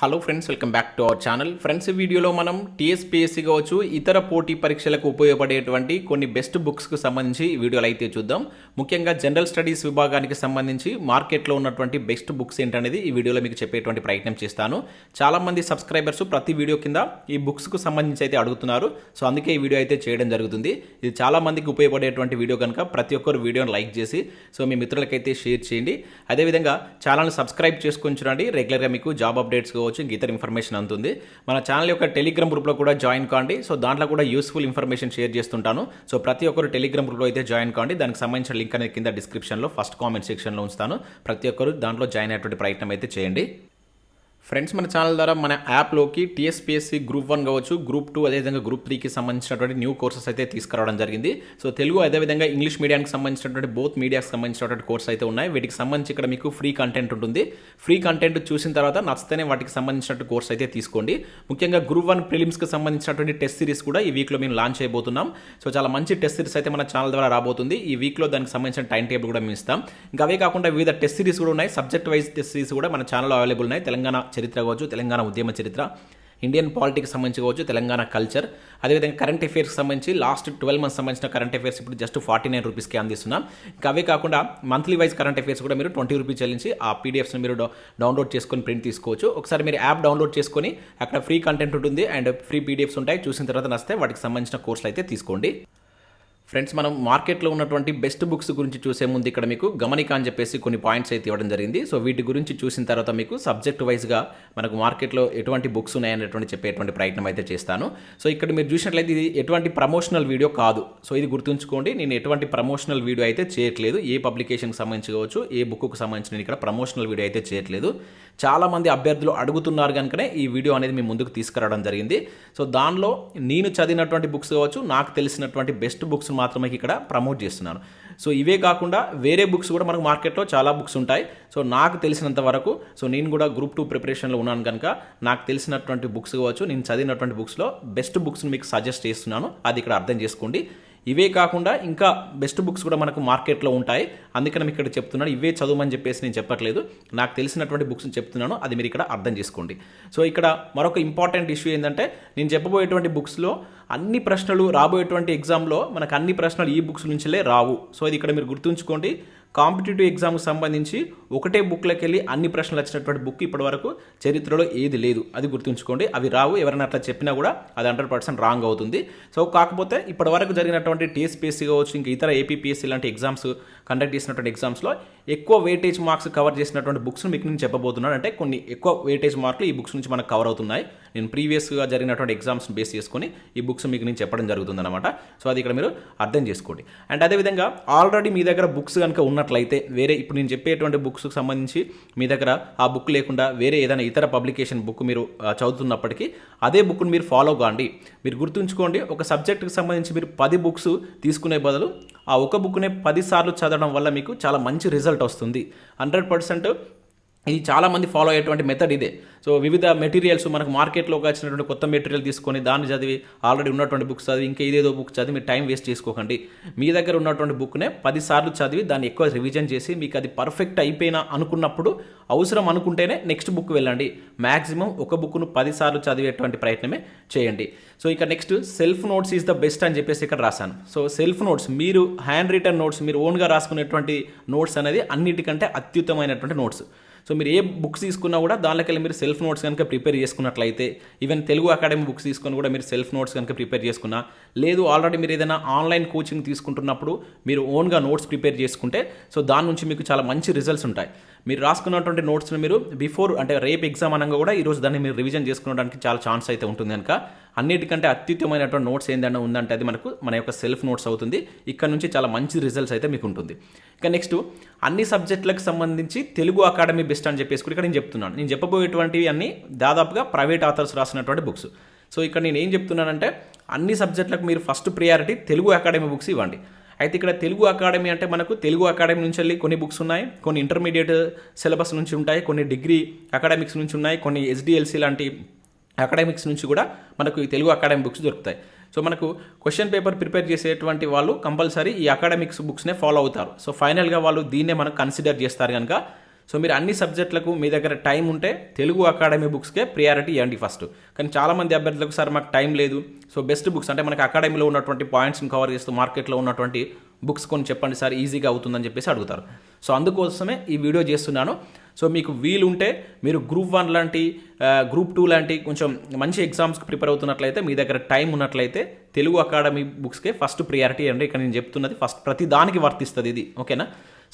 Hello friends welcome back to our channel friends ఈ వీడియోలో మనం టీఎస్పీఎస్సీ కావచ్చు ఇతర పోటీ పరీక్షలకు ఉపయోగపడేటువంటి కొన్ని బెస్ట్ బుక్స్కు సంబంధించి వీడియోలు అయితే చూద్దాం. ముఖ్యంగా జనరల్ స్టడీస్ విభాగానికి సంబంధించి మార్కెట్లో ఉన్నటువంటి బెస్ట్ బుక్స్ ఏంటనేది ఈ వీడియోలో మీకు చెప్పేటువంటి ప్రయత్నం చేస్తాను. చాలామంది సబ్స్క్రైబర్స్ ప్రతి వీడియో కింద ఈ బుక్స్కు సంబంధించి అయితే అడుగుతున్నారు. సో అందుకే ఈ వీడియో అయితే చేయడం జరుగుతుంది. ఇది చాలామందికి ఉపయోగపడేటువంటి వీడియో కనుక ప్రతి ఒక్కరు వీడియోని లైక్ చేసి సో మీ మిత్రులకైతే షేర్ చేయండి. అదేవిధంగా ఛానల్ సబ్స్క్రైబ్ చేసుకొని చూడండి. రెగ్యులర్గా మీకు జాబ్ అప్డేట్స్ తెలుసుకోవచ్చు ఇంక ఇతర ఇన్ఫర్మేషన్ అందుతుంది మన ఛానల్ యొక్క టెలిగ్రామ్ గ్రూప్లో కూడా జాయిన్ కాండి. సో దాంట్లో కూడా యూస్ఫుల్ ఇన్ఫర్మేషన్ షేర్ చేస్తుంటాను. సో ప్రతి ఒక్కరు టెలిగ్రామ్ గ్రూప్లో అయితే జాయిన్ కాండి. దానికి సంబంధించిన లింక్ అనేది కింద డిస్క్రిప్షన్లో ఫస్ట్ కామెంట్ సెక్షన్లో ఉంచుతాను. ప్రతి ఒక్కరు దాంట్లో జాయిన్ అయ్యేటువంటి ప్రయత్నం అయితే చేయండి. ఫ్రెండ్స్ మన ఛానల్ ద్వారా మన యాప్లోకి టీఎస్పీఎస్సీ గ్రూప్ వన్ కావచ్చు గ్రూప్ టూ అదేవిధంగా గ్రూప్ త్రీకి సంబంధించినటువంటి న్యూ కోర్సెస్ అయితే తీసుకురావడం జరిగింది. సో తెలుగు అదేవిధంగా ఇంగ్లీష్ మీడియానికి సంబంధించినటువంటి బోత్ మీడియాకి సంబంధించినటువంటి కోర్స్ అయితే ఉన్నాయి. వీటికి సంబంధించి ఇక్కడ మీకు ఫ్రీ కంటెంట్ ఉంటుంది. ఫ్రీ కంటెంట్ చూసిన తర్వాత నచ్చితేనే వాటికి సంబంధించినటువంటి కోర్స్ అయితే తీసుకోండి. ముఖ్యంగా గ్రూప్ వన్ ప్రిలిమ్స్కి సంబంధించినటువంటి టెస్ట్ సిరీస్ కూడా ఈ వీక్లో మేము లాంచ్ చేయబోతున్నాం. సో చాలా మంచి టెస్ట్ సిరీస్ అయితే మన ఛానల్ ద్వారా రాబోతుంది. ఈ వీక్లో దానికి సంబంధించిన టైం టేబుల్ కూడా మేము ఇస్తాం. ఇంకా అవే కాకుండా వివిధ టెస్ట్ సిరీస్ కూడా ఉన్నాయి. సబ్జెక్ట్ వైజ్ టెస్ట్ సిరీస్ కూడా మన ఛానల్లో అవైలబుల్ ఉన్నాయి. తెలంగాణ చరిత్ర కావచ్చు తెలంగాణ ఉద్యమ చరిత్ర ఇండియన్ పాలిటిక్స్ సంబంధించి కావచ్చు తెలంగాణ కల్చర్ అదేవిధంగా కరెంట్ అఫేర్స్కి సంబంధించి లాస్ట్ ట్వెల్వ్ మంత్స్ సంబంధించిన కరెంట్ అఫేర్స్ ఇప్పుడు జస్ట్ ఫార్టీ నైన్ రూపీస్కి అందిస్తున్నాం. ఇంకా అవే కాకుండా మంత్లీ వైజ్ కరెంట్ అఫేర్స్ కూడా మీరు ట్వంటీ రూపీస్ చెల్లించి ఆ పీడిఎఫ్స్ని మీరు డౌన్లోడ్ చేసుకొని ప్రింట్ తీసుకోవచ్చు. ఒకసారి మీరు యాప్ డౌన్లోడ్ చేసుకొని అక్కడ ఫ్రీ కంటెంట్ ఉంటుంది అండ్ ఫ్రీ పీడిఎఫ్స్ ఉంటాయి. చూసిన తర్వాత నస్తే వాటికి సంబంధించిన కోర్సులు అయితే తీసుకోండి. ఫ్రెండ్స్ మనం మార్కెట్లో ఉన్నటువంటి బెస్ట్ బుక్స్ గురించి చూసే ముందు ఇక్కడ మీకు గమనిక అని చెప్పేసి కొన్ని పాయింట్స్ అయితే ఇవ్వడం జరిగింది. సో వీటి గురించి చూసిన తర్వాత మీకు సబ్జెక్ట్ వైజ్గా మనకు మార్కెట్లో ఎటువంటి బుక్స్ ఉన్నాయనేటువంటి చెప్పేటువంటి ప్రయత్నం అయితే చేస్తాను. సో ఇక్కడ మీరు చూసినట్లయితే ఇది ఎటువంటి ప్రమోషనల్ వీడియో కాదు. సో ఇది గుర్తుంచుకోండి నేను ఎటువంటి ప్రమోషనల్ వీడియో అయితే చేయట్లేదు. ఏ పబ్లికేషన్కి సంబంధించి కావచ్చు ఏ బుక్కు సంబంధించి నేను ఇక్కడ ప్రమోషనల్ వీడియో అయితే చేయట్లేదు. చాలామంది అభ్యర్థులు అడుగుతున్నారు కనుకనే ఈ వీడియో అనేది మీ ముందుకు తీసుకురావడం జరిగింది. సో దానిలో నేను చదివినటువంటి బుక్స్ కావచ్చు నాకు తెలిసినటువంటి బెస్ట్ బుక్స్ మాత్రమే ఇక్కడ ప్రమోట్ చేస్తున్నాను. సో ఇవే కాకుండా వేరే బుక్స్ కూడా మనకు మార్కెట్లో చాలా బుక్స్ ఉంటాయి. సో నాకు తెలిసినంత వరకు సో నేను కూడా గ్రూప్ టూ ప్రిపరేషన్లో ఉన్నాను కనుక నాకు తెలిసినటువంటి బుక్స్ కావచ్చు నేను చదివినటువంటి బుక్స్లో బెస్ట్ బుక్స్ని మీకు సజెస్ట్ చేస్తున్నాను. అది ఇక్కడ అర్థం చేసుకోండి. ఇవే కాకుండా ఇంకా బెస్ట్ బుక్స్ కూడా మనకు మార్కెట్లో ఉంటాయి. అందుకని మీకు ఇక్కడ చెప్తున్నాను. ఇవే చదవమని చెప్పేసి నేను చెప్పట్లేదు. నాకు తెలిసినటువంటి బుక్స్ చెప్తున్నాను. అది మీరు ఇక్కడ అర్థం చేసుకోండి. సో ఇక్కడ మరొక ఇంపార్టెంట్ ఇష్యూ ఏంటంటే నేను చెప్పబోయేటువంటి బుక్స్లో అన్ని ప్రశ్నలు రాబోయేటువంటి ఎగ్జామ్లో మనకు అన్ని ప్రశ్నలు ఈ బుక్స్ నుంచిలే రావు. సో ఇది ఇక్కడ మీరు గుర్తుంచుకోండి. కాంపిటేటివ్ ఎగ్జామ్కి సంబంధించి ఒకటే బుక్లోకి వెళ్ళి అన్ని ప్రశ్నలు వచ్చినటువంటి బుక్ ఇప్పటి వరకు చరిత్రలో ఏది లేదు. అది గుర్తుంచుకోండి. అవి రావు. ఎవరైనా అట్లా చెప్పినా కూడా అది హండ్రెడ్ పర్సెంట్ రాంగ్ అవుతుంది. సో కాకపోతే ఇప్పటి వరకు జరిగినటువంటి టీఎస్పీఎస్సీ కావచ్చు ఇంకా ఇతర ఏపీపీఎస్సీ లాంటి ఎగ్జామ్స్ కండక్ట్ చేసినటువంటి ఎగ్జామ్స్లో ఎక్కువ వెయిటేజ్ మార్క్స్ కవర్ చేసినటువంటి బుక్స్ మీకు నేను చెప్పబోతున్నాను. అంటే కొన్ని ఎక్కువ వెయిటేజ్ మార్కులు ఈ బుక్స్ నుంచి మనకు కవర్ అవుతున్నాయి. నేను ప్రీవియస్గా జరిగినటువంటి ఎగ్జామ్స్ బేస్ చేసుకొని ఈ బుక్స్ మీకు నేను చెప్పడం జరుగుతుంది అనమాట సో అది ఇక్కడ మీరు అర్థం చేసుకోండి. అండ్ అదేవిధంగా ఆల్రెడీ మీ దగ్గర బుక్స్ కనుక ఉన్నట్లయితే వేరే ఇప్పుడు నేను చెప్పేటువంటి బుక్స్కి సంబంధించి మీ దగ్గర ఆ బుక్ లేకుండా వేరే ఏదైనా ఇతర పబ్లికేషన్ బుక్ మీరు చదువుతున్నప్పటికీ అదే బుక్ని మీరు ఫాలో కాండి. మీరు గుర్తుంచుకోండి ఒక సబ్జెక్ట్కి సంబంధించి మీరు పది బుక్స్ తీసుకునే బదులు ఆ ఒక బుక్నే పది సార్లు చదవడం వల్ల మీకు చాలా మంచి రిజల్ట్ వస్తుంది. హండ్రెడ్ పర్సెంట్ ఇది చాలామంది ఫాలో అయ్యేటువంటి మెథడ్ ఇదే. సో వివిధ మెటీరియల్స్ మనకు మార్కెట్లోకి వచ్చినటువంటి కొత్త మెటీరియల్ తీసుకొని దాన్ని చదివి ఆల్రెడీ ఉన్నటువంటి బుక్స్ చదివి ఇంకా ఇదేదో బుక్ చదివి మీరు టైం వేస్ట్ చేసుకోకండి. మీ దగ్గర ఉన్నటువంటి బుక్నే పది సార్లు చదివి దాన్ని ఎక్కువ రివిజన్ చేసి మీకు అది పర్ఫెక్ట్ అయిపోయినా అనుకున్నప్పుడు అవసరం అనుకుంటేనే నెక్స్ట్ బుక్ వెళ్ళండి. మ్యాక్సిమం ఒక బుక్ను పది సార్లు చదివేటువంటి ప్రయత్నమే చేయండి. సో ఇక next self notes is the best అని చెప్పేసి ఇక్కడ రాశాను. సో సెల్ఫ్ నోట్స్ మీరు హ్యాండ్ రిటర్న్ నోట్స్ మీరు ఓన్గా రాసుకునేటువంటి నోట్స్ అనేది అన్నిటికంటే అత్యుత్తమైనటువంటి నోట్స్ సో మీరు ఏ బుక్స్ తీసుకున్నా కూడా దానిలోకెళ్ళి మీరు సెల్ఫ్ నోట్స్ కనుక ప్రిపేర్ చేసుకున్నట్లయితే ఈవెన్ తెలుగు అకాడమీ బుక్స్ తీసుకొని కూడా మీరు సెల్ఫ్ నోట్స్ కనుక ప్రిపేర్ చేసుకున్నా లేదు ఆల్రెడీ మీరు ఏదైనా ఆన్లైన్ కోచింగ్ తీసుకుంటున్నప్పుడు మీరు ఓన్గా నోట్స్ ప్రిపేర్ చేసుకుంటే సో దాని నుంచి మీకు చాలా మంచి రిజల్ట్స్ ఉంటాయి. మీరు రాసుకున్నటువంటి నోట్స్ని మీరు బిఫోర్ అంటే రేపు ఎగ్జామ్ అనగా కూడా ఈరోజు దాన్ని మీరు రివిజన్ చేసుకోవడానికి చాలా ఛాన్స్ అయితే ఉంటుంది కనుక అన్నిటికంటే అత్యుత్తమైనటువంటి నోట్స్ ఏందన్నా ఉందంటే అది మనకు మన యొక్క సెల్ఫ్ నోట్స్ అవుతుంది. ఇక్కడ నుంచి చాలా మంచి రిజల్ట్స్ అయితే మీకు ఉంటుంది. ఇక నెక్స్ట్ అన్ని సబ్జెక్టులకు సంబంధించి తెలుగు అకాడమీ బెస్ట్ అని చెప్పేసి కూడా ఇక్కడ నేను చెప్తున్నాను. నేను చెప్పబోయేటువంటివి అన్ని దాదాపుగా ప్రైవేట్ ఆథర్స్ రాసినటువంటి బుక్స్. సో ఇక్కడ నేను ఏం చెప్తున్నానంటే అన్ని సబ్జెక్టులకు మీరు first priority Telugu Academy books ఇవ్వండి. అయితే ఇక్కడ తెలుగు అకాడమీ అంటే మనకు తెలుగు అకాడమీ నుంచి వెళ్ళి కొన్ని బుక్స్ ఉన్నాయి కొన్ని ఇంటర్మీడియట్ సిలబస్ నుంచి ఉంటాయి కొన్ని డిగ్రీ అకాడమిక్స్ నుంచి ఉన్నాయి కొన్ని ఎస్డిఎల్సి లాంటి అకాడమిక్స్ నుంచి కూడా మనకు ఈ తెలుగు అకాడమిక్ బుక్స్ దొరుకుతాయి. సో మనకు క్వశ్చన్ పేపర్ ప్రిపేర్ చేసేటువంటి వాళ్ళు కంపల్సరీ ఈ అకాడమిక్స్ బుక్స్నే ఫాలో అవుతారు. సో ఫైనల్గా వాళ్ళు దీన్నే మనకు కన్సిడర్ చేస్తారు కనుక. సో మీరు అన్ని సబ్జెక్టులకు మీ దగ్గర టైం ఉంటే తెలుగు అకాడమీ బుక్స్కే ప్రియారిటీ ఇవ్వండి ఫస్ట్. కానీ చాలామంది అభ్యర్థులకు సార్ మాకు టైం లేదు. సో బెస్ట్ బుక్స్ అంటే మనకి అకాడమీలో ఉన్నటువంటి పాయింట్స్ని కవర్ చేస్తూ మార్కెట్లో ఉన్నటువంటి బుక్స్ కొన్ని చెప్పండి సార్ ఈజీగా అవుతుందని చెప్పేసి అడుగుతారు. సో అందుకోసమే ఈ వీడియో చేస్తున్నాను. సో మీకు వీలుంటే మీరు గ్రూప్ వన్ లాంటి గ్రూప్ టూ లాంటి కొంచెం మంచి ఎగ్జామ్స్కి ప్రిపేర్ అవుతున్నట్లయితే మీ దగ్గర టైం ఉన్నట్లయితే తెలుగు అకాడమీ బుక్స్కే ఫస్ట్ ప్రియారిటీ అండి ఇక్కడ నేను చెప్తున్నది ఫస్ట్ ప్రతి దానికి వర్తిస్తుంది ఇది. ఓకేనా?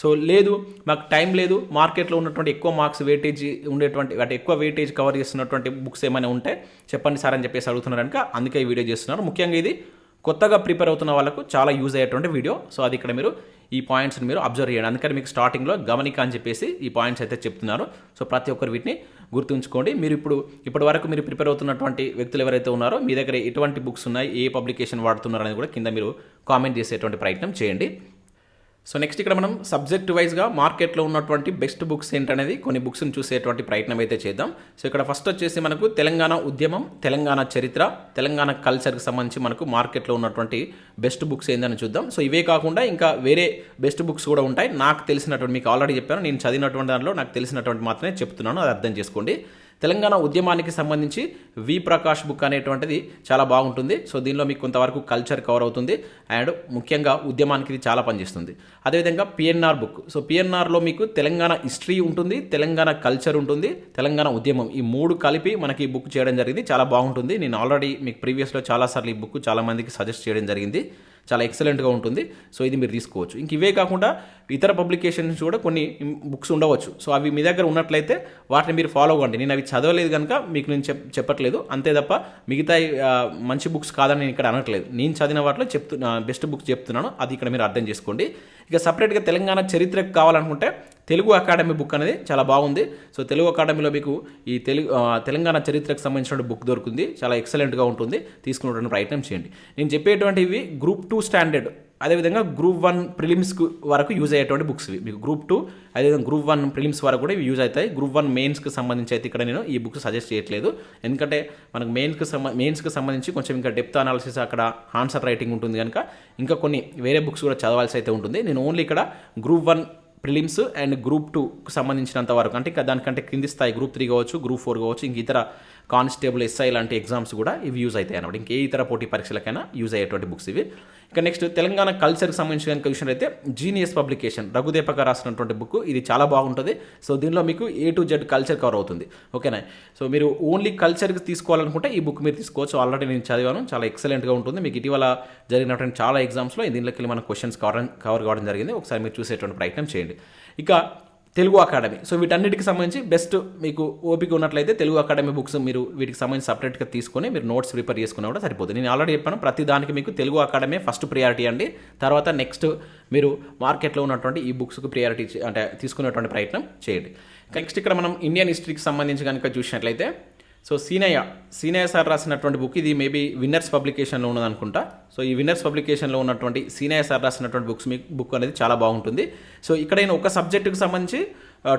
సో లేదు మాకు టైం లేదు మార్కెట్లో ఉన్నటువంటి ఎక్కువ మార్క్స్ వెయిటేజ్ ఉండేటువంటి అంటే ఎక్కువ వెయిటేజ్ కవర్ చేస్తున్నటువంటి బుక్స్ ఏమైనా ఉంటే చెప్పండి సార్ అని చెప్పేసి అడుగుతున్నారు కనుక అందుకే ఈ వీడియో చేస్తున్నారు ముఖ్యంగా ఇది కొత్తగా ప్రిపేర్ అవుతున్న వాళ్ళకు చాలా యూజ్ అయ్యేటువంటి వీడియో. సో అది ఇక్కడ మీరు ఈ పాయింట్స్ని మీరు అబ్జర్వ్ చేయండి. అందుకని మీకు స్టార్టింగ్లో గమనిక అని చెప్పేసి ఈ పాయింట్స్ అయితే చెప్తున్నారు. సో ప్రతి ఒక్కరు వీటిని గుర్తుంచుకోండి. మీరు ఇప్పుడు ఇప్పటి వరకు మీరు ప్రిపేర్ అవుతున్నటువంటి వ్యక్తులు ఎవరైతే ఉన్నారో మీ దగ్గర ఎటువంటి బుక్స్ ఉన్నాయి ఏ పబ్లికేషన్ వాడుతున్నారు అనేది కూడా కింద మీరు కామెంట్ చేసేటువంటి ప్రయత్నం చేయండి. సో నెక్స్ట్ ఇక్కడ మనం సబ్జెక్ట్ వైజ్గా మార్కెట్లో ఉన్నటువంటి బెస్ట్ బుక్స్ ఏంటనేది కొన్ని బుక్స్ని చూసేటువంటి ప్రయత్నం అయితే చేద్దాం. సో ఇక్కడ ఫస్ట్ వచ్చేసి మనకు తెలంగాణ ఉద్యమం తెలంగాణ చరిత్ర తెలంగాణ కల్చర్కి సంబంధించి మనకు మార్కెట్లో ఉన్నటువంటి బెస్ట్ బుక్స్ ఏందని చూద్దాం. సో ఇవే కాకుండా ఇంకా వేరే బెస్ట్ బుక్స్ కూడా ఉంటాయి. నాకు తెలిసినటువంటి మీకు ఆల్రెడీ చెప్పాను నేను చదివినటువంటి దానిలో నాకు తెలిసినటువంటి మాత్రమే చెప్తున్నాను అది అర్థం చేసుకోండి. తెలంగాణ ఉద్యమానికి సంబంధించి వి ప్రకాష్ బుక్ అనేటువంటిది చాలా బాగుంటుంది. సో దీనిలో మీకు కొంతవరకు కల్చర్ కవర్ అవుతుంది. అండ్ ముఖ్యంగా ఉద్యమానికి ఇది చాలా పనిచేస్తుంది. అదేవిధంగా పిఎన్ఆర్ బుక్ సో పిఎన్ఆర్లో మీకు తెలంగాణ హిస్టరీ ఉంటుంది తెలంగాణ కల్చర్ ఉంటుంది తెలంగాణ ఉద్యమం. ఈ మూడు కలిపి మనకి ఈ బుక్ చేయడం జరిగింది. చాలా బాగుంటుంది. నేను ఆల్రెడీ మీకు ప్రీవియస్లో చాలాసార్లు ఈ బుక్ చాలామందికి సజెస్ట్ చేయడం జరిగింది. చాలా ఎక్సలెంట్గా ఉంటుంది. సో ఇది మీరు తీసుకోవచ్చు. ఇంక ఇవే కాకుండా ఇతర పబ్లికేషన్స్ కూడా కొన్ని బుక్స్ ఉండవచ్చు. సో అవి మీ దగ్గర ఉన్నట్లయితే వాటిని మీరు ఫాలో అవ్వండి. నేను అవి చదవలేదు కనుక మీకు నేను చెప్ చెప్పట్లేదు. అంతే తప్ప మిగతా మంచి బుక్స్ కాదని నేను ఇక్కడ అనట్లేదు. నేను చదివిన వాటిలో చెప్తు బెస్ట్ బుక్స్ చెప్తున్నాను. అది ఇక్కడ మీరు అర్థం చేసుకోండి. ఇక సపరేట్గా తెలంగాణ చరిత్రకు కావాలనుకుంటే తెలుగు అకాడమీ బుక్ అనేది చాలా బాగుంది. సో తెలుగు అకాడమీలో మీకు ఈ తెలుగు తెలంగాణ చరిత్రకు సంబంధించిన బుక్ దొరుకుతుంది. చాలా ఎక్సలెంట్గా ఉంటుంది. తీసుకునేటువంటి ప్రయత్నం చేయండి. నేను చెప్పేటువంటివి గ్రూప్ టూ స్టాండర్డ్. అదేవిధంగా గ్రూప్ వన్ ప్రిలిమ్స్ వరకు యూజ్ అయ్యేటువంటి బుక్స్ ఇవి. మీకు గ్రూప్ టూ అదేవిధంగా గ్రూప్ వన్ ప్రిలిమ్స్ వరకు కూడా ఇవి యూజ్ అవుతాయి. గ్రూప్ వన్ మెయిన్స్కి సంబంధించి అయితే ఇక్కడ నేను ఈ బుక్స్ సజెస్ట్ చేయట్లేదు. ఎందుకంటే మనకు మెయిన్స్కి సంబ మెయిన్స్కి సంబంధించి కొంచెం ఇంకా డెప్త్ అనాలిసిస్ అక్కడ ఆన్సర్ రైటింగ్ ఉంటుంది కనుక ఇంకా కొన్ని వేరే బుక్స్ కూడా చదవాల్సి అయితే ఉంటుంది. నేను ఓన్లీ ఇక్కడ group one prelims and group టూకి సంబంధించినంత వరకు. అంటే ఇంకా దానికంటే కింది స్థాయి గ్రూప్ త్రీ కావచ్చు గ్రూప్ ఫోర్ కావచ్చు ఇంక ఇతర కానిస్టేబుల్ ఎస్ఐ లాంటి ఎగ్జామ్స్ కూడా ఇవి యూజ్ అవుతాయి అన్నమాట. ఇంకే ఇతర పోటీ పరీక్షలకైనా యూజ్ అయ్యేటువంటి బుక్స్ ఇవి. ఇక నెక్స్ట్ తెలంగాణ కల్చర్కి సంబంధించిన కనుక విషయం అయితే జీనియస్ పబ్లికేషన్ రఘుదేపక రాసినటువంటి బుక్ ఇది చాలా బాగుంటుంది. సో దీనిలో మీకు A to Z culture cover అవుతుంది. ఓకేనా సో మీరు ఓన్లీ కల్చర్కి తీసుకోవాలనుకుంటే ఈ బుక్ మీరు తీసుకోవచ్చు. ఆల్రెడీ నేను చదివాను చాలా ఎక్సలెంట్గా ఉంటుంది. మీకు ఇటీవల జరిగినటువంటి చాలా ఎగ్జామ్స్లో దీనిలోకి వెళ్ళి మన క్వశ్చన్స్ కవర్ కవర్ కావడం జరిగింది. ఒకసారి మీరు చూసేటువంటి ప్రయత్నం చేయండి. ఇక తెలుగు అకాడమీ. సో వీటన్నిటికి సంబంధించి బెస్ట్ మీకు ఓపిక ఉన్నట్లయితే తెలుగు అకాడమీ బుక్స్ మీరు వీటికి సంబంధించి సపరేట్గా తీసుకొని మీరు నోట్స్ ప్రిపేర్ చేసుకున్నా కూడా సరిపోతుంది. నేను ఆల్రెడీ చెప్పాను ప్రతి దానికి మీకు తెలుగు అకాడమీ ఫస్ట్ ప్రియారిటీ అండి. తర్వాత నెక్స్ట్ మీరు మార్కెట్లో ఉన్నటువంటి ఈ బుక్స్కి ప్రియారిటీ అంటే తీసుకునేటువంటి ప్రయత్నం చేయండి. నెక్స్ట్ ఇక్కడ మనం ఇండియన్ హిస్టరీకి సంబంధించి కనుక చూసినట్లయితే సో సీనయ్య సీనయ్య సార్ రాసినటువంటి బుక్ ఇది మేబీ విన్నర్స్ పబ్లికేషన్లో ఉన్నది అనుకుంటా. సో ఈ విన్నర్స్ పబ్లికేషన్లో ఉన్నటువంటి సీనయ్య సార్ రాసినటువంటి బుక్స్ మీ బుక్ అనేది చాలా బాగుంటుంది. సో ఇక్కడ నేను ఒక సబ్జెక్టుకి సంబంధించి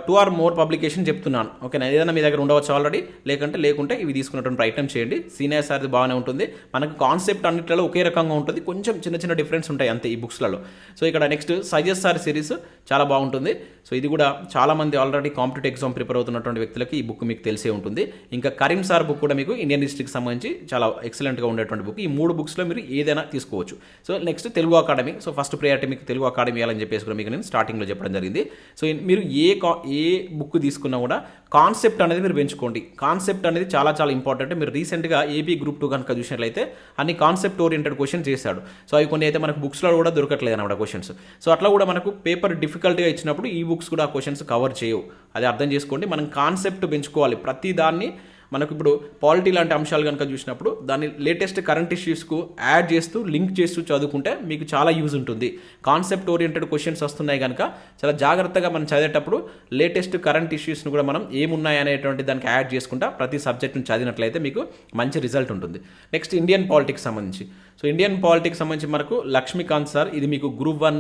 టూ ఆర్ మోర్ పబ్లికేషన్ చెప్తున్నాను. ఓకేనా ఏదైనా మీ దగ్గర ఉండవచ్చు ఆల్రెడీ లేకుంటే లేకుంటే ఇవి తీసుకున్నటువంటి ప్రయత్నం చేయండి. సీనియర్ సార్ది బాగానే ఉంటుంది. మనకు కాన్సెప్ట్ అన్నిట్లలో ఒకే రకంగా ఉంటుంది. కొంచెం చిన్న చిన్న డిఫరెన్స్ ఉంటాయి అంతే ఈ బుక్స్లలో సో ఇక్కడ నెక్స్ట్ సజెస్ సార్ సిరీస్ చాలా బాగుంటుంది. సో ఇది కూడా చాలా మంది ఆల్రెడీ కాంపిటేటివ్ ఎగ్జామ్ ప్రిపేర్ అవుతున్నటువంటి వ్యక్తులకి ఈ బుక్ మీకు తెలిసే ఉంటుంది. ఇంకా కరీం సార్ బుక్ కూడా మీకు ఇండియన్ హిస్టరీకి సంబంధించి చాలా ఎక్సలెంట్గా ఉండేటువంటి బుక్ ఈ మూడు బుక్స్లో మీరు ఏదైనా తీసుకోవచ్చు. So next Telugu Academy so first priority మీకు తెలుగు అకాడమీ అని చెప్పేసి కూడా మీకు నేను స్టార్టింగ్లో చెప్పడం జరిగింది. సో మీరు ఏ కా ఏ బుక్ తీసుకున్నా కూడా కాన్సెప్ట్ అనేది మీరు పెంచుకోండి. కాన్సెప్ట్ అనేది చాలా చాలా ఇంపార్టెంట్ మీరు రీసెంట్గా ఏపీ గ్రూప్ టూ కనుక చూసినట్లయితే అన్ని కాన్సెప్ట్ ఓరియంటెడ్ క్వశ్చన్స్ చేశాడు. సో అవి కొన్ని అయితే మనకు బుక్స్లో కూడా దొరకట్లేదు అనమాట క్వశ్చన్స్ సో అట్లా కూడా మనకు పేపర్ డిఫికల్ట్గా ఇచ్చినప్పుడు ఈ బుక్స్ కూడా ఆ క్వశ్చన్స్ కవర్ చేయవు. అది అర్థం చేసుకోండి. మనం కాన్సెప్ట్ పెంచుకోవాలి. ప్రతి దాన్ని మనకు ఇప్పుడు పాలిటీ లాంటి అంశాలు కనుక చూసినప్పుడు దాన్ని లేటెస్ట్ కరెంట్ ఇష్యూస్కు యాడ్ చేస్తూ లింక్ చేస్తూ చదువుకుంటే మీకు చాలా యూజ్ ఉంటుంది. కాన్సెప్ట్ ఓరియంటెడ్ క్వశ్చన్స్ వస్తున్నాయి కనుక చాలా జాగ్రత్తగా మనం చదివేటప్పుడు లేటెస్ట్ కరెంట్ ఇష్యూస్ను కూడా మనం ఏమున్నాయి అనేటువంటి దానికి యాడ్ చేసుకుంటా ప్రతి సబ్జెక్ట్ని చదివినట్లయితే మీకు మంచి రిజల్ట్ ఉంటుంది. నెక్స్ట్ ఇండియన్ పాలిటిక్స్ సంబంధించి. సో ఇండియన్ పాలిటిక్స్ సంబంధించి మనకు లక్ష్మీకాంత్ సార్ ఇది మీకు గ్రూప్ వన్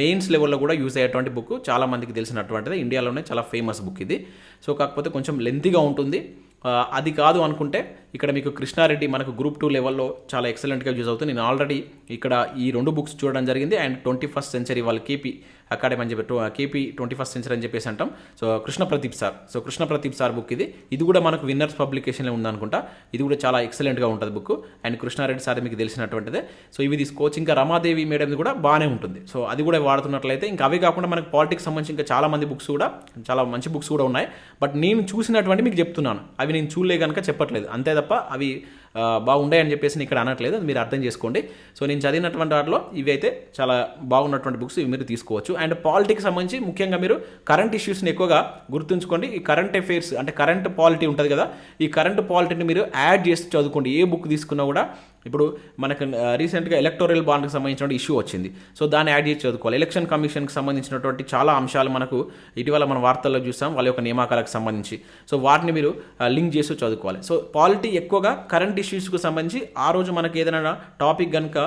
మెయిన్స్ లెవెల్లో కూడా యూజ్ అయ్యేటువంటి బుక్. చాలామందికి తెలిసినటువంటిది. ఇండియాలోనే చాలా ఫేమస్ బుక్ ఇది. సో కాకపోతే కొంచెం లెంతీగా ఉంటుంది. అది కాదు అనుకుంటే ఇక్కడ మీకు కృష్ణారెడ్డి మనకు గ్రూప్ టూ లెవెల్లో చాలా ఎక్సలెంట్గా యూజ్ అవుతుంది. నేను ఆల్రెడీ ఇక్కడ ఈ రెండు బుక్స్ చూడడం జరిగింది. అండ్ ట్వంటీ ఫస్ట్ సెంచరీ వాళ్ళ కేపీ అకాడమీ అని చెప్పి K P twenty first century అని చెప్పేసి అంటాం. So Krishna Pradeep sir. So Krishna Pradeep sir book ఇది. ఇది కూడా మనకు విన్నర్స్ పబ్లికేషన్లో ఉందనుకుంటా. ఇది కూడా చాలా ఎక్సలెంట్గా ఉంటుంది బుక్ అండ్ కృష్ణారెడ్డి సార్ మీకు తెలిసినటువంటిదే. సో ఇవి తీసుకోవచ్చు ఇంకా రమాదేవి మేడం కూడా బాగానే ఉంటుంది. సో అది కూడా వాడుతున్నట్లయితే ఇంకా అవి కాకుండా మనకు పాలిటిక్స్ సంబంధించి ఇంకా చాలా మంది బుక్స్ కూడా చాలా మంచి బుక్స్ కూడా ఉన్నాయి. బట్ నేను చూసినటువంటి మీకు చెప్తున్నాను. అవి నేను చూడలే కనుక చెప్పట్లేదు. అంతే తప్ప అవి ఆ, బాగుండాయని చెప్పేసి నేను ఇక్కడ అనట్లేదు అది మీరు అర్థం చేసుకోండి. సో నేను చదివినటువంటి వాటిలో ఇవి అయితే చాలా బాగున్నటువంటి బుక్స్ ఇవి మీరు తీసుకోవచ్చు. అండ్ పాలిటిక్స్ సంబంధించి ముఖ్యంగా మీరు కరెంట్ ఇష్యూస్ని ఎక్కువగా గుర్తుంచుకోండి. ఈ కరెంట్ అఫైర్స్ అంటే కరెంట్ పాలిటీ ఉంటుంది కదా ఈ కరెంట్ పాలిటీని మీరు యాడ్ చేసి చదువుకోండి. ఏ బుక్ తీసుకున్నా కూడా ఇప్పుడు మనకు రీసెంట్గా ఎలక్టోరల్ బాండ్కి సంబంధించిన ఇష్యూ వచ్చింది. సో దాన్ని యాడ్ చేసి చదువుకోవాలి. ఎలక్షన్ కమిషన్కి సంబంధించినటువంటి చాలా అంశాలు మనకు ఇటీవల మన వార్తల్లో చూసాం వాళ్ళ యొక్క నియామకాలకు సంబంధించి. సో వాటిని మీరు లింక్ చేసి చదువుకోవాలి. సో పాలిటీ ఎక్కువగా కరెంట్ ఇష్యూస్కి సంబంధించి ఆ రోజు మనకి ఏదైనా టాపిక్ కనుక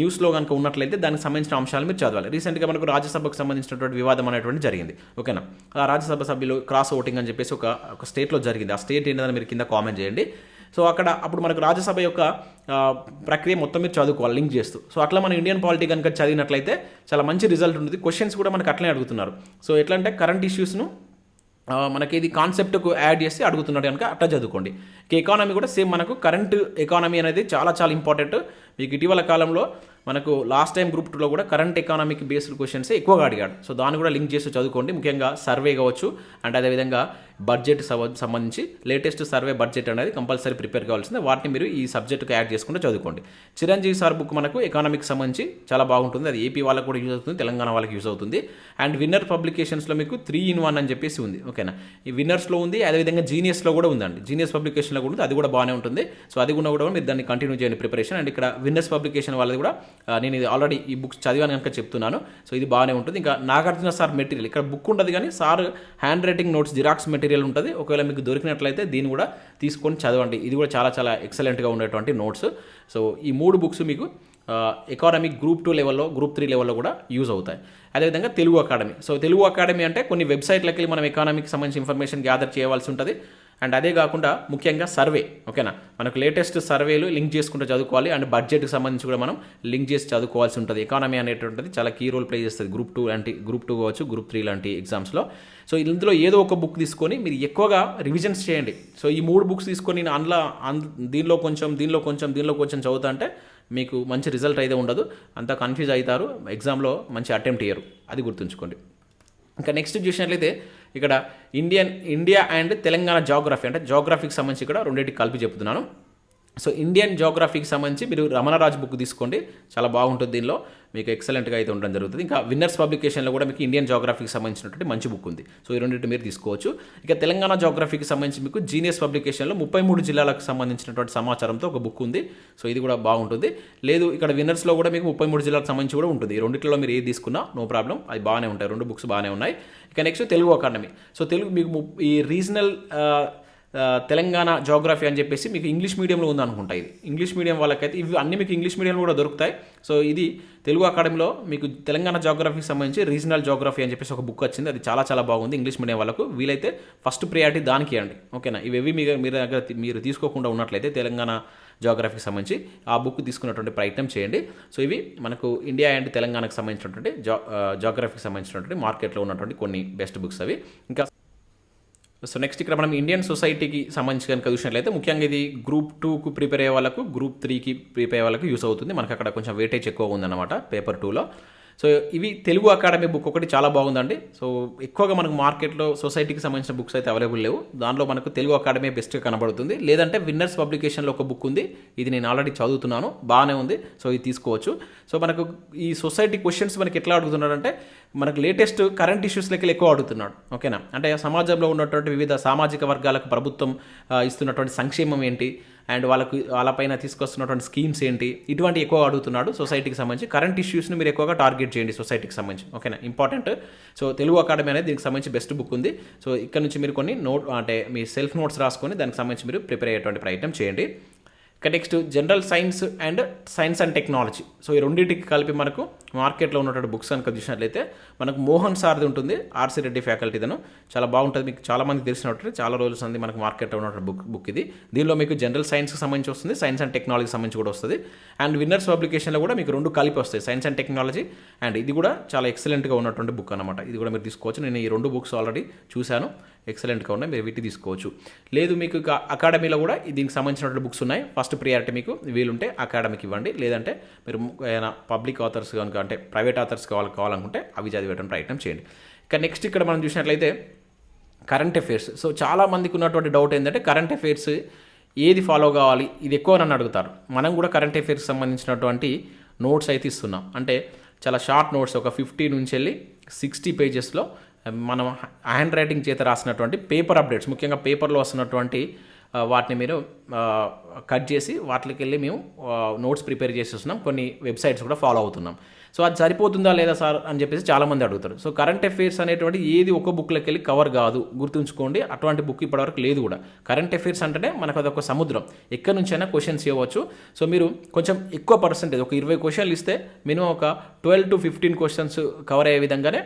న్యూస్లో కనుక ఉన్నట్లయితే దానికి సంబంధించిన అంశాలు మీరు చదవాలి. రీసెంట్గా మనకు రాజ్యసభకు సంబంధించినటువంటి వివాదం అనేటువంటి జరిగింది. ఓకేనా? ఆ రాజ్యసభ సభ్యులు క్రాస్ ఓటింగ్ అని చెప్పేసి ఒక ఒక స్టేట్లో జరిగింది. ఆ స్టేట్ ఏంటని మీరు కింద కామెంట్ చేయండి. సో అక్కడ అప్పుడు మనకు రాజ్యసభ యొక్క ప్రక్రియ మొత్తం మీరు చదువుకోవాలి లింక్ చేస్తూ. సో అట్లా మన ఇండియన్ పాలిటీ కనుక చదివినట్లయితే చాలా మంచి రిజల్ట్ ఉంటుంది. క్వశ్చన్స్ కూడా మనకు అట్లనే అడుగుతున్నారు. సో ఎట్లా అంటే కరెంట్ ఇష్యూస్ను మనకి ఇది కాన్సెప్ట్కు యాడ్ చేసి అడుగుతున్నాడు కనుక అట్లా చదువుకోండి. ఇక ఎకానమీ కూడా సేమ్ మనకు కరెంట్ ఎకానమీ అనేది చాలా చాలా ఇంపార్టెంట్ మీకు ఇటీవల కాలంలో మనకు లాస్ట్ టైం గ్రూప్ టూలో కూడా కరెంట్ ఎకానమీకి బేస్డ్ క్వశ్చన్స్ ఎక్కువగా అడిగాడు. సో దాన్ని కూడా లింక్ చేసి చదువుకోండి. ముఖ్యంగా సర్వే కావచ్చు అండ్ అదేవిధంగా బడ్జెట్ సంబంధించి లేటెస్ట్ సర్వే బడ్జెట్ అనేది కంపల్సరీ ప్రిపేర్ కావాల్సిందే. వాటిని మీరు ఈ సబ్జెక్టుకు యాడ్ చేసుకుంటే చదువుకోండి. చిరంజీవి సార్ బుక్ మనకు ఎకానమిక్ సంబంధించి చాలా బాగుంటుంది. అది ఏపీ వాళ్ళకు కూడా యూజ్ అవుతుంది తెలంగాణ వాళ్ళకి యూజ్ అవుతుంది. అండ్ విన్నర్ పబ్లికేషన్స్లో మీకు త్రీ ఇన్ వన్ అని చెప్పేసి ఉంది. ఓకేనా ఈ విన్నర్స్లో ఉంది అదేవిధంగా జీనియస్లో కూడా ఉందండి. జీనియస్ పబ్లికేషన్లో కూడా ఉంది అది కూడా బాగానే ఉంటుంది. సో అది కూడా కూడా మీరు దాన్ని కంటిన్యూ చేయండి ప్రిపరేషన్ అండ్ ఇక్కడ విన్నర్స్ పబ్లికేషన్ వాళ్ళది కూడా నేను ఇది ఆల్రెడీ ఈ బుక్స్ చదివాను కనుక చెప్తున్నాను. సో ఇది బాగానే ఉంటుంది. ఇంకా నాగార్జున సార్ మెటీరియల్ ఇక్కడ బుక్ ఉండదు కానీ sir hand writing notes xerox material ఉంటుంది. ఒకవేళ మీకు దొరికినట్లయితే దీన్ని కూడా తీసుకొని చదవండి. ఇది కూడా చాలా చాలా ఎక్సలెంట్గా ఉండేటువంటి నోట్స్ సో ఈ మూడు బుక్స్ మీకు ఎకానమిక్ గ్రూప్ టూ లెవెల్లో గ్రూప్ త్రీ లెవెల్లో కూడా యూజ్ అవుతాయి. అదేవిధంగా Telugu Academy so Telugu Academy అంటే కొన్ని వెబ్సైట్లకి వెళ్ళి మనం ఎకానమీకి సంబంధించి ఇన్ఫర్మేషన్ గ్యాదర్ చేయవలసి ఉంటుంది. అండ్ అదే కాకుండా ముఖ్యంగా సర్వే ఓకేనా? మనకు లేటెస్ట్ సర్వేలు లింక్ చేసుకుంటూ చదువుకోవాలి. అండ్ బడ్జెట్కి సంబంధించి కూడా మనం లింక్ చేసి చదువుకోవాల్సి ఉంటుంది. ఎకానమీ అనేటువంటిది చాలా కీ రోల్ ప్లే చేస్తుంది. గ్రూప్ టూ లాంటి గ్రూప్ టూ కావచ్చు గ్రూప్ త్రీ లాంటి ఎగ్జామ్స్లో సో ఇందులో ఏదో ఒక బుక్ తీసుకొని మీరు ఎక్కువగా రివిజన్స్ చేయండి. సో ఈ మూడు బుక్స్ తీసుకొని నేను అందులో దీనిలో కొంచెం దీనిలో కొంచెం దీనిలో కొంచెం చదువుతా అంటే మీకు మంచి రిజల్ట్ అయితే ఉండదు. అంతా కన్ఫ్యూజ్ అవుతారు. ఎగ్జామ్లో మంచి అటెంప్ట్ ఇయ్యరు. అది గుర్తుంచుకోండి. ఇంకా నెక్స్ట్ చూసినట్లయితే ఇక్కడ Indian India and Telangana geography అంటే జాగ్రఫీకి సంబంధించి ఇక్కడ రెండింటికి కలిపి చెప్తున్నాను. సో ఇండియన్ జోగ్రఫీకి సంబంధించి మీరు రమణరాజ్ బుక్ తీసుకోండి. చాలా బాగుంటుంది దీనిలో. మీకు ఎక్సలెంట్గా అయితే ఉండడం జరుగుతుంది. ఇంకా విన్నర్స్ పబ్లికేషన్లో కూడా మీకు ఇండియన్ జోగ్రఫీకి సంబంధించినటువంటి మంచి బుక్ ఉంది. సో ఈ రెండింటి మీరు తీసుకోవచ్చు. ఇక తెలంగాణ జోగ్రఫీకి సంబంధించి మీకు జీనియస్ పబ్లికేషన్లో ముప్పై మూడు జిల్లాలకు సంబంధించినటువంటి సమాచారంతో ఒక బుక్ ఉంది. సో ఇది కూడా బాగుంటుంది. లేదు ఇక్కడ విన్నర్స్లో కూడా మీకు ముప్పై మూడు జిల్లాలకు సంబంధించి కూడా ఉంటుంది. ఈ రెండిట్లో మీరు ఏది తీసుకున్నా నో ప్రాబ్లం అది బాగానే ఉంటాయి. రెండు బుక్స్ బాగానే ఉన్నాయి. ఇక next Telugu Academy. So Telugu మీకు ఈ రీజనల్ తెలంగాణ జోగ్రఫీ అని చెప్పేసి మీకు ఇంగ్లీష్ మీడియంలో ఉందనుకుంటా ఇది. ఇంగ్లీష్ మీడియం వాళ్ళకైతే ఇవి అన్నీ మీకు ఇంగ్లీష్ మీడియంలో కూడా దొరుకుతాయి. సో ఇది తెలుగు అకాడమీలో మీకు తెలంగాణ జోగ్రఫీకి సంబంధించి రీజనల్ జోగ్రఫీ అని చెప్పేసి ఒక బుక్ వచ్చింది. అది చాలా చాలా బాగుంది ఇంగ్లీష్ మీడియం వాళ్ళకు. వీలైతే ఫస్ట్ ప్రియారిటీ దానికి ఇవ్వండి. ఓకేనా? ఇవేవి మీ మీరు దగ్గర మీరు తీసుకోకుండా ఉన్నట్లయితే తెలంగాణ జోగ్రఫీకి సంబంధించి ఆ బుక్ తీసుకున్నటువంటి ప్రయత్నం చేయండి. సో ఇవి మనకు ఇండియా అండ్ తెలంగాణకు సంబంధించినటువంటి జో జోగ్రఫీకి సంబంధించినటువంటి మార్కెట్లో ఉన్నటువంటి కొన్ని బెస్ట్ బుక్స్ అవి. ఇంకా సో నెక్స్ట్ ఇక్కడ మనం ఇండియన్ సొసైటీకి సంబంధించి కనుక చూసినట్లయితే ముఖ్యంగా ఇది గ్రూప్ టూకు ప్రిపేర్ అయ్యే వాళ్ళకు గ్రూప్ త్రీకి ప్రిపేర్ అయ్యే వాళ్ళకు యూస్ అవుతుంది. మనకు అక్కడ కొంచెం వెయిటేజ్ ఎక్కువ ఉందన్నమాట పేపర్ టూలో సో ఇవి తెలుగు అకాడమీ బుక్ ఒకటి చాలా బాగుందండి. సో ఎక్కువగా మనకు మార్కెట్లో సొసైటీకి సంబంధించిన బుక్స్ అయితే అవైలబుల్ లేవు. దానిలో మనకు తెలుగు అకాడమీ బెస్ట్గా కనబడుతుంది. లేదంటే విన్నర్స్ పబ్లికేషన్లో ఒక బుక్ ఉంది. ఇది నేను ఆల్రెడీ చదువుతున్నాను. బాగానే ఉంది. సో ఇది తీసుకోవచ్చు. సో మనకు ఈ సొసైటీ క్వశ్చన్స్ మనకి ఎట్లా అడుగుతున్నాడంటే మనకు లేటెస్ట్ కరెంట్ ఇష్యూస్ లెక్కలు ఎక్కువ అడుగుతున్నాడు. ఓకేనా? అంటే సమాజంలో ఉన్నటువంటి వివిధ సామాజిక వర్గాలకు ప్రభుత్వం ఇస్తున్నటువంటి సంక్షేమం ఏంటి? అండ్ వాళ్ళకు వాళ్ళపైన తీసుకొస్తున్నటువంటి స్కీమ్స్ ఏంటి ఇటువంటి ఎక్కువ అడుగుతున్నాడు సొసైటీకి సంబంధించి. కరెంట్ ఇష్యూస్ని మీరు ఎక్కువగా టార్గెట్ చేయండి సొసైటీకి సంబంధించి. ఓకేనా? ఇంపార్టెంట్ సో తెలుగు అకాడమీ అనేది దీనికి సంబంధించి బెస్ట్ బుక్ ఉంది. సో ఇక్కడ నుంచి మీరు కొన్ని నోట్ అంటే మీ సెల్ఫ్ నోట్స్ రాసుకొని దానికి సంబంధించి మీరు ప్రిపేర్ అయ్యేటువంటి ప్రయత్నం చేయండి. ఇక next general science and science and technology so ఈ రెండింటికి కలిపి మనకు మార్కెట్లో ఉన్నటువంటి బుక్స్ కనుక చూసినట్లయితే మనకు మోహన్ సార్ది ఉంటుంది ఆర్సీ రెడ్డి ఫ్యాకల్టీదను చాలా బాగుంటుంది మీకు చాలా మంది తెలిసినట్టు చాలా రోజులు ఉంది మనకు మార్కెట్లో ఉన్నటువంటి బుక్ బుక్ ఇది. దీనిలో మీకు జనరల్ సైన్స్కి సంబంధించి వస్తుంది సైన్స్ అండ్ టెక్నాలజీకి సంబంధించి కూడా వస్తుంది. అండ్ విన్నర్స్ పబ్లికేషన్లో కూడా మీకు రెండు కలిపి వస్తాయి సైన్స్ అండ్ టెక్నాలజీ అండ్ ఇది కూడా చాలా ఎక్సలెంట్గా ఉన్నటువంటి బుక్ అనమాట ఇది కూడా మీరు తీసుకోవచ్చు. నేను ఈ రెండు బుక్స్ ఆల్రెడీ చూశాను. ఎక్సలెంట్గా ఉన్నాయి మీరు వీటి తీసుకోవచ్చు. లేదు మీకు అకాడమీలో కూడా దీనికి సంబంధించినటువంటి బుక్స్ ఉన్నాయి. ఫస్ట్ ప్రియారిటీ మీకు వీలుంటే అకాడమీకి ఇవ్వండి. లేదంటే మీరు ఏదైనా పబ్లిక్ ఆథర్స్ కనుక అంటే ప్రైవేట్ ఆథర్స్ కావాలి కావాలనుకుంటే అవి చదివేయడం ప్రయత్నం చేయండి. ఇక నెక్స్ట్ ఇక్కడ మనం చూసినట్లయితే కరెంట్ అఫైర్స్. సో చాలా మందికి ఉన్నటువంటి డౌట్ ఏంటంటే కరెంట్ అఫైర్స్ ఏది ఫాలో కావాలి? ఇది ఎక్కువ నన్ను అడుగుతారు. మనం కూడా కరెంట్ అఫైర్స్ సంబంధించినటువంటి నోట్స్ అయితే ఇస్తున్నాం. అంటే చాలా షార్ట్ నోట్స్ ఒక ఫిఫ్టీ నుంచి వెళ్ళి సిక్స్టీ పేజెస్లో మనం హ్యాండ్ రైటింగ్ చేత రాసినటువంటి పేపర్ అప్డేట్స్ ముఖ్యంగా పేపర్లో వస్తున్నటువంటి వాటిని మీరు కట్ చేసి వాటికి వెళ్ళి మేము నోట్స్ ప్రిపేర్ చేసేస్తున్నాం కొన్ని వెబ్సైట్స్ కూడా ఫాలో అవుతున్నాం. సో అది సరిపోతుందా లేదా సార్ అని చెప్పేసి చాలామంది అడుగుతారు. సో కరెంట్ అఫైర్స్ అనేటువంటి ఏది ఒక బుక్లోకి వెళ్ళి కవర్ కాదు. గుర్తుంచుకోండి అటువంటి బుక్ ఇప్పటివరకు లేదు కూడా. కరెంట్ అఫైర్స్ అంటేనే మనకు అదొక సముద్రం. ఎక్కడి నుంచైనా క్వశ్చన్స్ ఇవ్వచ్చు. సో మీరు కొంచెం ఎక్కువ పర్సెంటేజ్ ఒక ఇరవై క్వశ్చన్లు ఇస్తే మినిమం ఒక twelve to fifteen questions cover అయ్యే విధంగానే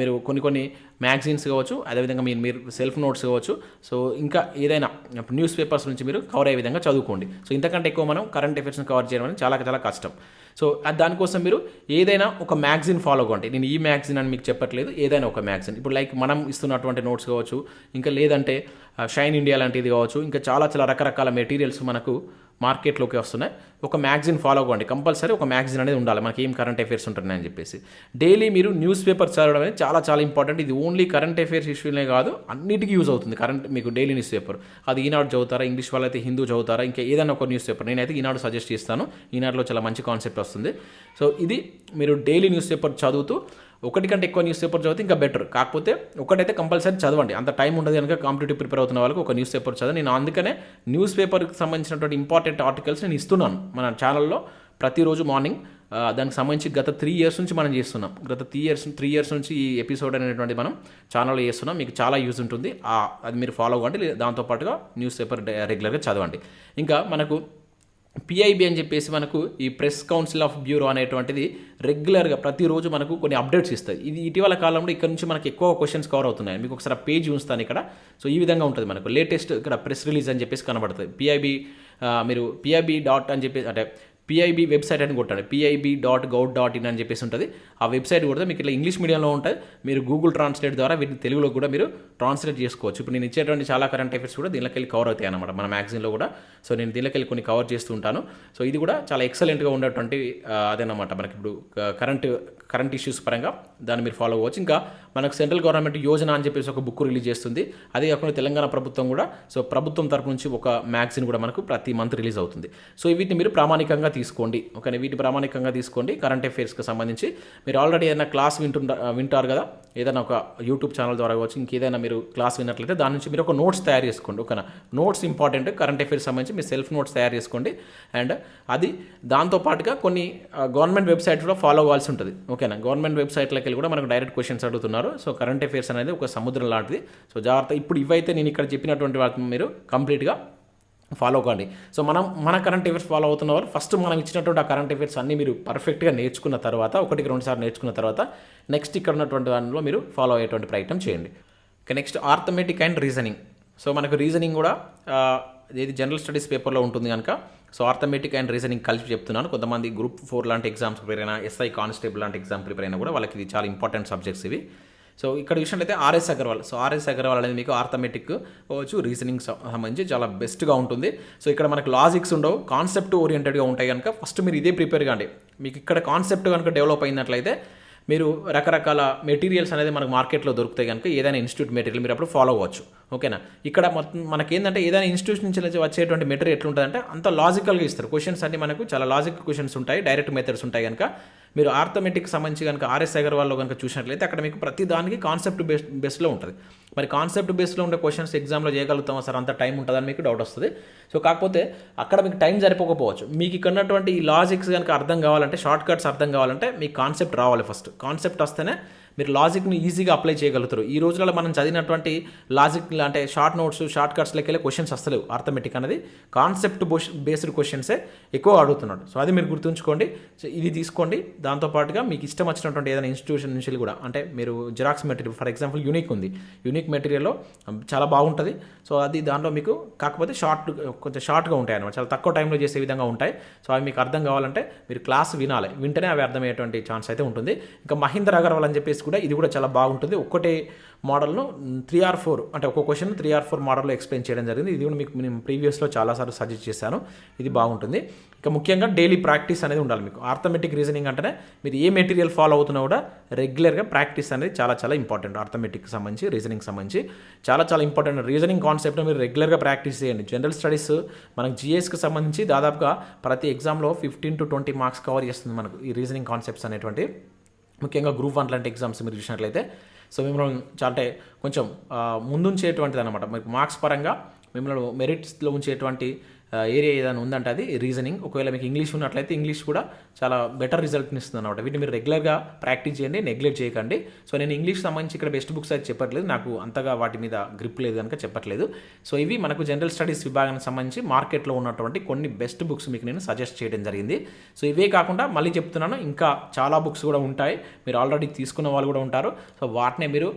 మీరు కొన్ని కొన్ని మ్యాగజైన్స్ కావచ్చు అదేవిధంగా మీరు మీరు సెల్ఫ్ నోట్స్ కావచ్చు. సో ఇంకా ఏదైనా న్యూస్ పేపర్స్ నుంచి మీరు కవర్ అయ్యే విధంగా చదువుకోండి. సో ఇంతకంటే ఎక్కువ మనం కరెంట్ అఫైర్స్ని కవర్ చేయడం అనేది చాలా చాలా కష్టం. సో అది దానికోసం మీరు ఏదైనా ఒక మ్యాగజైన్ ఫాలో అవ్వండి. నేను ఈ మ్యాగజైన్ అని మీకు చెప్పట్లేదు ఏదైనా ఒక మ్యాగజైన్ ఇప్పుడు లైక్ మనం ఇస్తున్నటువంటి నోట్స్ కావచ్చు ఇంకా లేదంటే షైన్ ఇండియా లాంటిది కావచ్చు ఇంకా చాలా చాలా రకరకాల మెటీరియల్స్ మనకు మార్కెట్లోకి వస్తున్నాయి. ఒక మ్యాగజిన్ ఫాలో అవ్వండి. కంపల్సరీ ఒక మ్యాగజిన్ అనేది ఉండాలి. మనకి ఏం కరెంట్ అఫైర్స్ ఉంటున్నాయని చెప్పేసి. డైలీ మీరు న్యూస్ పేపర్ చదవడం అనేది చాలా చాలా ఇంపార్టెంట్ ఇది ఓన్లీ కరెంట్ అఫైర్స్ ఇష్యూనే కాదు అన్నిటికీ యూజ్ అవుతుంది. కరెంట్ మీకు డైలీ న్యూస్ పేపర్ అది ఈనాడు చదువుతారా? ఇంగ్లీష్ వాళ్ళైతే హిందూ చదువుతారా? ఇంకా ఏదైనా ఒక న్యూస్ పేపర్ నేనైతే ఈనాడు సజెస్ట్ చేస్తాను. ఈనాడులో చాలా మంచి కాన్సెప్ట్ వస్తుంది. సో ఇది మీరు డైలీ న్యూస్ పేపర్ చదువుతూ ఒకటి కంటే ఎక్కువ న్యూస్ పేపర్ చదివితే ఇంకా బెటర్ కాకపోతే ఒకటైతే కంపల్సరీ చదవండి. అంత టైం ఉండదు కనుక కాంపిటేటివ్ ప్రిపేర్ అవుతున్న వాళ్ళకి ఒక న్యూస్ పేపర్ చదవండి. నేను అందుకనే న్యూస్ పేపర్కి సంబంధించినటువంటి ఇంపార్టెంట్ ఆర్టికల్స్ నేను ఇస్తున్నాను మన ఛానల్లో ప్రతిరోజు మార్నింగ్ దానికి సంబంధించి గత త్రీ ఇయర్స్ నుంచి మనం చేస్తున్నాం. గత త్రీ ఇయర్స్ త్రీ ఇయర్స్ నుంచి ఈ ఎపిసోడ్ అనేటువంటి మనం ఛానల్లో చేస్తున్నాం. మీకు చాలా యూజ్ ఉంటుంది. అది మీరు ఫాలో అవ్వండి. దాంతోపాటుగా న్యూస్ పేపర్ రెగ్యులర్గా చదవండి. ఇంకా మనకు పిఐబి అని చెప్పేసి మనకు ఈ ప్రెస్ కౌన్సిల్ ఆఫ్ బ్యూరో అనేటువంటిది రెగ్యులర్గా ప్రతిరోజు మనకు కొన్ని అప్డేట్స్ ఇస్తుంది ఇది ఇటీవల కాలంలో ఇక్కడ నుంచి మనకి ఎక్కువ క్వశ్చన్స్ కవర్ అవుతున్నాయి. మీకు ఒకసారి పేజ్ ఉంచుతాను ఇక్కడ. సో ఈ విధంగా ఉంటుంది మనకు. లేటెస్ట్ ఇక్కడ ప్రెస్ రిలీజ్ అని చెప్పేసి కనబడుతుంది. పిఐబి మీరు పిఐబి డాట్ అని చెప్పేసి అంటే పిఐబి వెబ్సైట్ అని కొట్టండి PIB dot gov dot in అని చెప్పేసి ఉంటుంది. ఆ వెబ్సైట్ కూడా మీకు ఇట్లా ఇంగ్లీష్ మీడియంలో ఉంటుంది మీరు గూగుల్ ట్రాన్స్లేట్ ద్వారా వీటిని తెలుగులో కూడా మీరు ట్రాన్స్లేట్ చేసుకోవచ్చు. ఇప్పుడు నేను ఇచ్చేటువంటి చాలా కరెంట్ అఫైర్స్ కూడా దీనిలోకి వెళ్ళి కవర్ అవుతాయి అనమాట మన మ్యాగజైన్లో కూడా. సో నేను దీనిలోకి వెళ్ళి కొన్ని కవర్ చేస్తూ ఉంటాను. సో ఇది కూడా చాలా ఎక్సలెంట్గా ఉన్నటువంటి అదేనమాట. మనకి ఇప్పుడు కరెంట్ కరెంట్ ఇష్యూస్ పరంగా దాన్ని మీరు ఫాలో అవ్వచ్చు. ఇంకా మనకు సెంట్రల్ గవర్నమెంట్ యోజన అని చెప్పేసి ఒక బుక్ రిలీజ్ చేస్తుంది. అదే కాకుండా తెలంగాణ ప్రభుత్వం కూడా సో ప్రభుత్వం తరపు నుంచి ఒక మ్యాగజైన్ కూడా మనకు ప్రతి మంత్ రిలీజ్ అవుతుంది. సో వీటిని మీరు ప్రామాణికంగా తీసుకోండి. ఓకే వీటి ప్రామాణికంగా తీసుకోండి. కరెంట్ అఫైర్స్కి సంబంధించి మీరు ఆల్రెడీ ఏదైనా క్లాస్ వింటుంటా వింటారు కదా? ఏదైనా ఒక యూట్యూబ్ ఛానల్ ద్వారా కావచ్చు ఇంకేదైనా మీరు క్లాస్ విన్నట్లయితే దాని నుంచి మీరు ఒక నోట్స్ తయారు చేసుకోండి. ఓకేనా? నోట్స్ ఇంపార్టెంట్ కరెంట్ అఫైర్స్ సంబంధించి మీరు సెల్ఫ్ నోట్స్ తయారు చేసుకోండి. అండ్ అది దాంతోపాటుగా కొన్ని గవర్నమెంట్ వెబ్సైట్ కూడా ఫాలో అవ్వాల్సి ఉంటుంది. ఓకేనా? గవర్నమెంట్ వెబ్సైట్లోకి వెళ్ళి కూడా మనకు డైరెక్ట్ క్వశ్చన్స్ అడుగుతున్నారు. సో కరెంట్ అఫైర్స్ అనేది ఒక సముద్రం లాంటిది. సో జాగ్రత్త. ఇప్పుడు ఇవైతే నేను ఇక్కడ చెప్పినటువంటి వాటిని మీరు కంప్లీట్గా ఫాలో కండి సో మనం మన కరెంట్ అఫేర్స్ ఫాలో అవుతున్న వారు ఫస్ట్ మనం ఇచ్చినటువంటి ఆ కరెంట్ అఫేర్స్ అన్నీ మీరు పర్ఫెక్ట్గా నేర్చుకున్న తర్వాత ఒకటికి రెండు సార్లు నేర్చుకున్న తర్వాత నెక్స్ట్ ఇక్కడ ఉన్నటువంటి దానిలో మీరు ఫాలో అయ్యేటువంటి ప్రయత్నం చేయండి. ఇక next arithmetic and reasoning so మనకు రీజనింగ్ కూడా ఇది జనరల్ స్టడీస్ పేపర్లో ఉంటుంది కనుక సో ఆర్థమెటిక్ అండ్ రీజనింగ్ కలిపి చెప్తున్నాను. కొంతమంది గ్రూప్ ఫోర్ లాంటి ఎగ్జామ్స్ ప్రిపేర్ అయినా ఎస్ఐ కానిస్టేబుల్ లాంటి ఎగ్జామ్ ప్రిపేర్ అయినా కూడా వాళ్ళకి ఇది చాలా ఇంపార్టెంట్ సబ్జెక్ట్స్ ఇవి. సో ఇక్కడ చూసినట్లయితే R S Agarwal. So R S Agarwal అనేది మీకు ఆర్థమెటిక్ కావచ్చు రీజనింగ్ సంబంధించి చాలా బెస్ట్గా ఉంటుంది. సో ఇక్కడ మనకు లాజిక్స్ ఉండవు కాన్సెప్ట్ ఓరియంటెడ్గా ఉంటాయి కనుక ఫస్ట్ మీరు ఇదే ప్రిపేర్ కాండి. మీకు ఇక్కడ కాన్సెప్ట్ కనుక డెవలప్ అయినట్లయితే మీరు రకరకాల మెటీరియల్స్ అనేది మనకు మార్కెట్లో దొరుకుతాయి కనుక ఏదైనా ఇన్స్టిట్యూట్ మెటీరియల్ మీరు అప్పుడు ఫాలో అవ్వచ్చు. ఓకేనా? ఇక్కడ మొత్తం మనకేంటంటే ఏదైనా ఇన్స్టిట్యూట్ నుంచి వచ్చేటువంటి మెటీరియల్ ఎట్లుంటుందంటే అంత లాజికల్గా ఇస్తారు. క్వశ్చన్స్ అన్ని మనకు చాలా లాజిక్ క్వశ్చన్స్ ఉంటాయి డైరెక్ట్ మెథడ్స్ ఉంటాయి కనుక మీరు ఆర్థమెటిక్ సంబంధించి కనుక ఆర్ఎస్ అగర్వాల్లో కనుక చూసినట్లయితే అక్కడ మీకు ప్రతి దానికి కాన్సెప్ట్ బెస్ట్ బెస్ట్లో ఉంటుంది. మరి కాన్సెప్ట్ బేస్లో ఉండే క్వశ్చన్స్ ఎగ్జామ్లో చేయగలుగుతాం సార్? అంత టైం ఉంటుందని మీకు డౌట్ వస్తుంది. సో కాకపోతే అక్కడ మీకు టైం సరిపోకపోవచ్చు. మీకు ఇక్కడ ఉన్నటువంటి ఈ లాజిక్స్ కనుక అర్థం కావాలంటే షార్ట్ కట్స్ అర్థం కావాలంటే మీకు కాన్సెప్ట్ రావాలి ఫస్ట్ కాన్సెప్ట్ వస్తేనే మీరు లాజిక్ని ఈజీగా అప్లై చేయగలుగుతారు. ఈ రోజులలో మనం చదివినటువంటి లాజిక్ అంటే షార్ట్ నోట్స్ షార్ట్ కట్స్ లెక్కలే క్వశ్చన్స్ వస్తలేవు అర్థమెటిక్ అనేది కాన్సెప్ట్ బేస్డ్ క్వశ్చన్సే ఎక్కువ అడుగుతున్నాడు. సో అది మీరు గుర్తుంచుకోండి. సో ఇది తీసుకోండి. దాంతోపాటుగా మీకు ఇష్టం వచ్చినటువంటి ఏదైనా ఇన్స్టిట్యూషన్ నుంచి కూడా అంటే మీరు xerox material for example unique ఉంది. యూనిక్ మెటీరియల్లో um, చాలా బాగుంటుంది. సో అది దాంట్లో మీకు కాకపోతే షార్ట్ కొంచెం షార్ట్గా ఉంటాయి అనమాట చాలా తక్కువ టైంలో చేసే విధంగా ఉంటాయి. సో అవి మీకు అర్థం కావాలంటే మీరు క్లాస్ వినాలి. వింటేనే అవి అర్థమయ్యేటువంటి ఛాన్స్ అయితే ఉంటుంది. ఇంకా మహీంద్ర అగర్వాల్ అని చెప్పేసి కూడా ఇది కూడా చాలా బాగుంటుంది. ఒక్కటే మోడల్ను త్రీ ఆర్ ఫోర్ అంటే ఒక్కో క్వశ్చన్ త్రీ ఆర్ ఫోర్ మోడల్లో ఎక్స్ప్లెయిన్ చేయడం జరిగింది. ఇది కూడా మీకు నేను ప్రీవియస్లో చాలాసార్లు సజెస్ట్ చేశాను. ఇది బాగుంటుంది. ఇంకా ముఖ్యంగా డైలీ ప్రాక్టీస్ అనేది ఉండాలి మీకు. ఆర్థమెటిక్ రీజనింగ్ అంటేనే మీరు ఏ మెటీరియల్ ఫాలో అవుతున్నా కూడా రెగ్యులర్గా ప్రాక్టీస్ అనేది చాలా చాలా ఇంపార్టెంట్ ఆర్థమెటిక్ సంబంధించి రీజనింగ్ సంబంధించి చాలా చాలా ఇంపార్టెంట్ రీజనింగ్ కాన్సెప్ట్ మీరు రెగ్యులర్గా ప్రాక్టీస్ చేయండి. జనరల్ స్టడీస్ మనకు జిఎస్కి సంబంధించి దాదాపుగా ప్రతి ఎగ్జామ్లో fifteen to twenty marks cover చేస్తుంది మనకు ఈ రీజనింగ్ కాన్సెప్ట్స్ అనేటువంటి. ముఖ్యంగా గ్రూప్ వన్ లాంటి ఎగ్జామ్స్ మీరు చూసినట్లయితే. సో మిమ్మల్ని చాలా అంటే కొంచెం ముందుంచేటువంటిది అనమాట మీకు మార్క్స్ పరంగా మిమ్మల్ని మెరిట్స్లో ఉంచేటువంటి ఏరియా ఏదైనా ఉందంటే అది రీజనింగ్ ఒకవేళ మీకు ఇంగ్లీష్ ఉన్నట్లయితే ఇంగ్లీష్ కూడా చాలా బెటర్ రిజల్ట్ని ఇస్తుంది అనమాట వీటిని మీరు రెగ్యులర్గా ప్రాక్టీస్ చేయండి నెగ్లెక్ట్ చేయకండి. సో నేను ఇంగ్లీష్ సంబంధించి ఇక్కడ బెస్ట్ బుక్స్ అయితే చెప్పట్లేదు. నాకు అంతగా వాటి మీద గ్రిప్ లేదు కనుక చెప్పట్లేదు. సో ఇవి మనకు జనరల్ స్టడీస్ విభాగానికి సంబంధించి మార్కెట్లో ఉన్నటువంటి కొన్ని బెస్ట్ బుక్స్ మీకు నేను సజెస్ట్ చేయడం జరిగింది. సో ఇవే కాకుండా మళ్ళీ చెప్తున్నాను ఇంకా చాలా బుక్స్ కూడా ఉంటాయి. మీరు ఆల్రెడీ తీసుకున్న వాళ్ళు కూడా ఉంటారు. సో వాటినే మీరు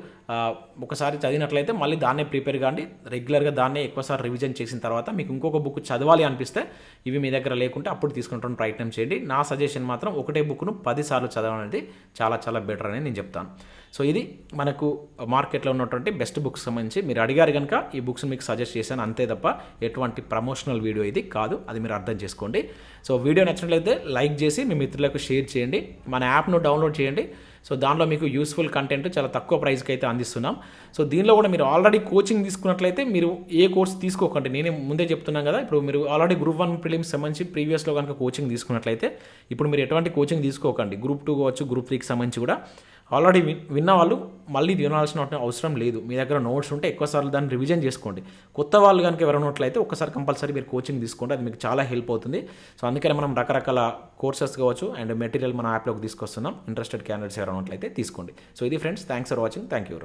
ఒకసారి చదివినట్లయితే మళ్ళీ దాన్నే ప్రిపేర్ కాండి. రెగ్యులర్గా దాన్నే ఎక్కువసారి రివిజన్ చేసిన తర్వాత మీకు ఇంకొక బుక్ చదవాలి అనిపిస్తే ఇవి మీ దగ్గర లేకుంటే అప్పుడు తీసుకుంటాను ప్రయత్నం చేయండి. నా సజెషన్ మాత్రం ఒకటే బుక్ను పదిసార్లు చదవడం అనేది చాలా చాలా బెటర్ అని నేను చెప్తాను. సో ఇది మనకు మార్కెట్లో ఉన్నటువంటి బెస్ట్ బుక్స్ సంబంధించి మీరు అడిగారు కనుక ఈ బుక్స్ మీకు సజెస్ట్ చేశాను అంతే తప్ప ఎటువంటి ప్రమోషనల్ వీడియో ఇది కాదు అది మీరు అర్థం చేసుకోండి. సో వీడియో నచ్చినట్లయితే లైక్ చేసి మీ మిత్రులకు షేర్ చేయండి మన యాప్ను డౌన్లోడ్ చేయండి. సో దానిలో మీకు యూస్ఫుల్ కంటెంట్ చాలా తక్కువ ప్రైస్కి అయితే అందిస్తున్నాం. సో దీనిలో కూడా మీరు ఆల్రెడీ కోచింగ్ తీసుకున్నట్లయితే మీరు ఏ కోర్స్ తీసుకోకండి. నేనే ముందే చెప్తున్నాను కదా ఇప్పుడు మీరు ఆల్రెడీ గ్రూప్ వన్ ప్రిలిమ్స్ సంబంధించి ప్రీవియస్లో కనుక కోచింగ్ తీసుకున్నట్లయితే ఇప్పుడు మీరు ఎటువంటి కోచింగ్ తీసుకోకండి. గ్రూప్ టూ కావచ్చు గ్రూప్ త్రీకి సంబంధించి కూడా. ఆల్రెడీ విన్న వాళ్ళు మళ్ళీ వినాల్సిన అవసరం లేదు. మీ దగ్గర నోట్స్ ఉంటే ఎక్కువసార్లు దాన్ని రివిజన్ చేసుకోండి. కొత్త వాళ్ళు కనుక ఎవరైనా ఒకసారి ఒక్కసారి కంపల్సరీ మీరు కోచింగ్ తీసుకోండి. అది మీకు చాలా హెల్ప్ అవుతుంది. సో అందుకని మనం రకరకాల కోర్సెస్ కావచ్చు అండ్ మెటీరియల్ మన యాప్లోకి తీసుకొస్తున్నాం. ఇంట్రెస్టెడ్ క్యాండిడేట్స్ ఎవరైనా ఉన్నట్లయితే తీసుకోండి. సో ఇది friends thanks for watching. Thank you